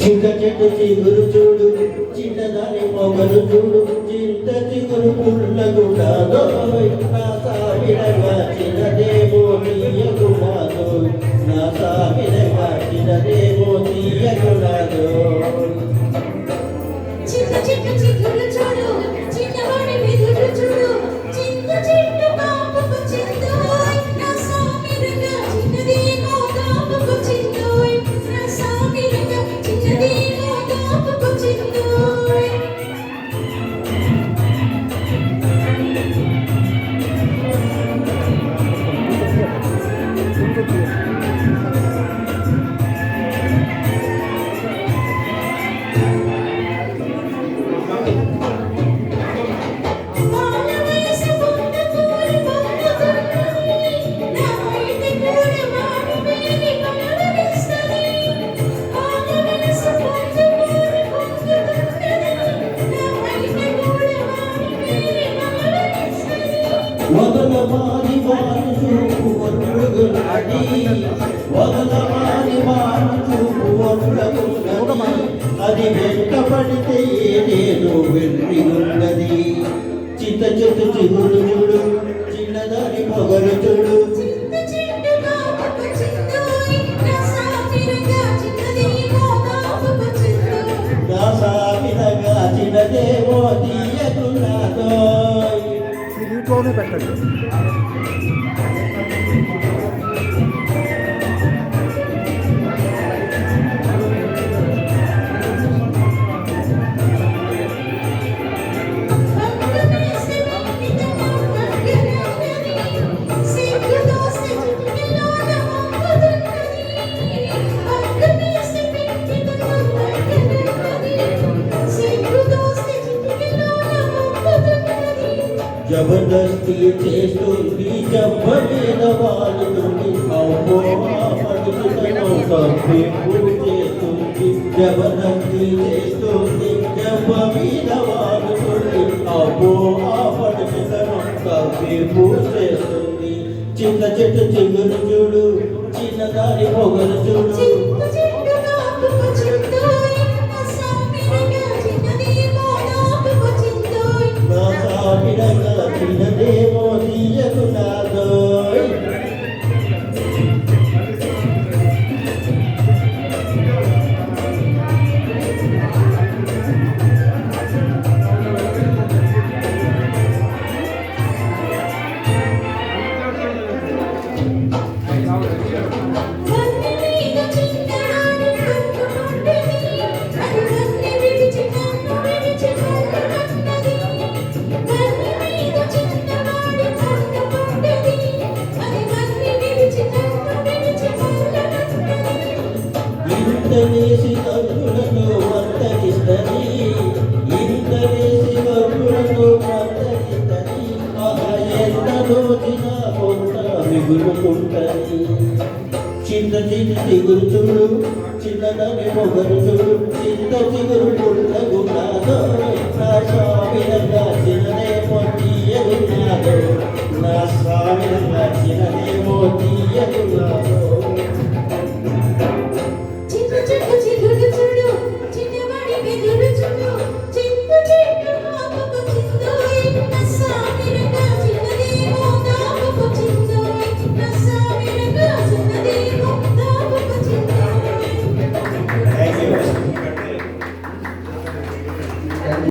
చింత చెట్టు చిగురు చూడు చిన్నదాని మొగలు చూడు. చింత చిగురు పుల్లకు నా సావిడగా చిన్నదేవో నీయకు నాతో నా సావిడగా చిన్నదేవో నీయకు నాదో అది నేను వెర్రి ఉన్నది చిత్త చెట్టు చిగురు చూడు చిన్నదాని పొగరు చూడు. పెట్టండి. జబర్దస్తి చేస్తుంది చెప్పలేన మీద ఆ చేస్తుంది. జబర్దస్తి చేస్తుంది జబ్బ మీద వాడుతుంది అమ్మో ఆ పడుతున్నో తప్పేపు చేస్తుంది. చిన్న చెట్టు చిగురు చూడు చిన్నదాని పొగరు చూడు. Ele também ఎగురుతుంటాయి చిన్న చిన్న చిగురు చూడు చిన్నదాన్ని పొగరు చూడు చిన్న చిగురు పుట్ల గుణాతో స్వామినంగా చిన్నదే మోటి ఎగురున్నాడు నా స్వామినంగా చిన్నదే మోటి